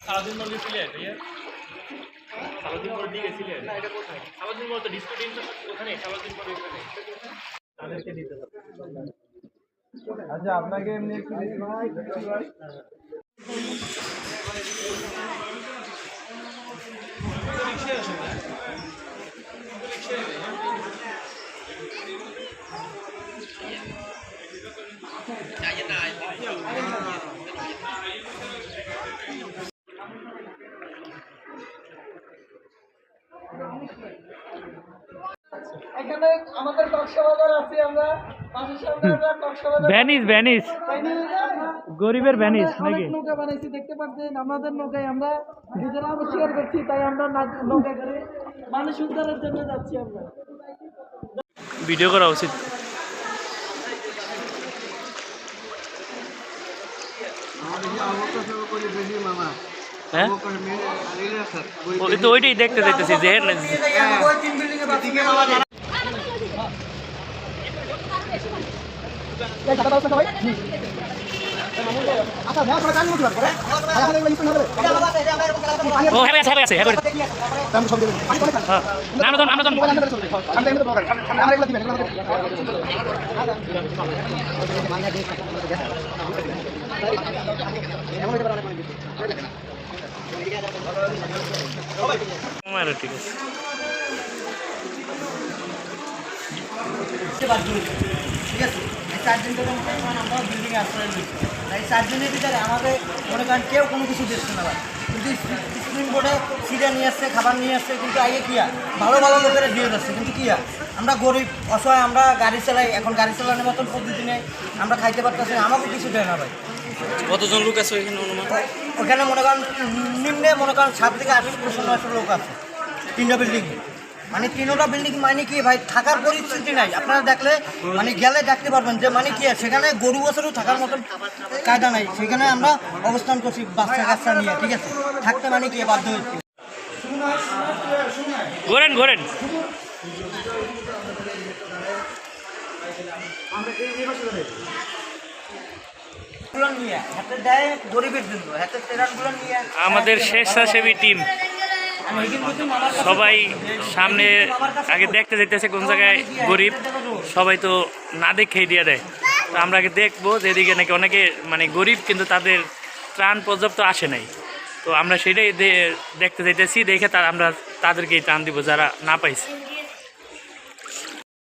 সারাদিন মোড় গেছিলে ভাইয়া সারাদিন মোড় দিয়ে গেছিলে সারাদিন মোড় তো ডিস্কো তো ওখানে সারাদিন মোড় ওখানে। তাদেরকে দিতে হবে। আচ্ছা আপনাকে এমনি একটু এখানে আমাদের কক্সবাজার আছি আমরা। ভ্যানিস ভ্যানিস গরিবের ভ্যানিস নাকি? নৌকা বানাইছি দেখতে পাচ্ছেন? আমাদের নৌকায় আমরা নিজেরা আবিষ্কার করছি তাই আমরা না- নৌকা করে মানুষ উদ্ধারের জন্য যাচ্ছি আমরা। ভিডিও করা উচিত। ও হ্যাঁ? আছে। হ্যাঁ আছে হ্যাঁ করে হ্যাঁ। নাম তো নাম তো। আমারও ঠিক আছে এই আমরা বিল্ডিংয়ে আশ্রয় নিচ্ছি এই চার ভিতরে আমাদের মনে করেন কেউ কোনো কিছু দিচ্ছে না কিন্তু নিয়ে আসছে খাবার নিয়ে আসছে কিন্তু আগে ভালো ভালো লোকেরা দিয়ে যাচ্ছে কিন্তু কি আমরা গরিব, অসহায়, আমরা গাড়ি চালাই, এখন গাড়ি চালানোর মতন নেই। আমরা খাইতে পারতেছি আমাকে কিছু দেয় না ভাই। কতজন লোক আছে এখানে অনুমান? ওখানে মনে করেন নিম্নে মনে করেন সাত থেকে আট বছর নয়শো লোক আছে। তিনটা বিল্ডিং মানে তিনটা বিল্ডিং মানে কি ভাই থাকার পরিস্থিতি নাই। আপনারা দেখলে মানে গেলে দেখতে পারবেন যে মানে কি সেখানে গরু বছরও থাকার মতন কায়দা নাই। সেখানে আমরা অবস্থান করছি বাচ্চা কাচ্চা নিয়ে ঠিক আছে? থাকতে মানে কি বাধ্য হয়েছি ঘোরেন ঘোরেন। গুলো নিয়ে হাতে দেয় গরিবের জন্য হাতে তেরানগুলো নিয়ে আমাদের স্বেচ্ছাসেবী টিম। সবাই সামনে আগে দেখতে যেতেছে কোন জায়গায় গরিব। সবাই তো না দেখেই দিয়ে দেয়। তো আমরা আগে দেখব যেদিকে নাকি অনেকে মানে গরিব কিন্তু তাদের ত্রাণ পর্যাপ্ত আসে নাই। তো আমরা সেটাই দেখতে যাইতেছি দেখে তার আমরা তাদেরকেই ত্রাণ দিব যারা না পাইছে।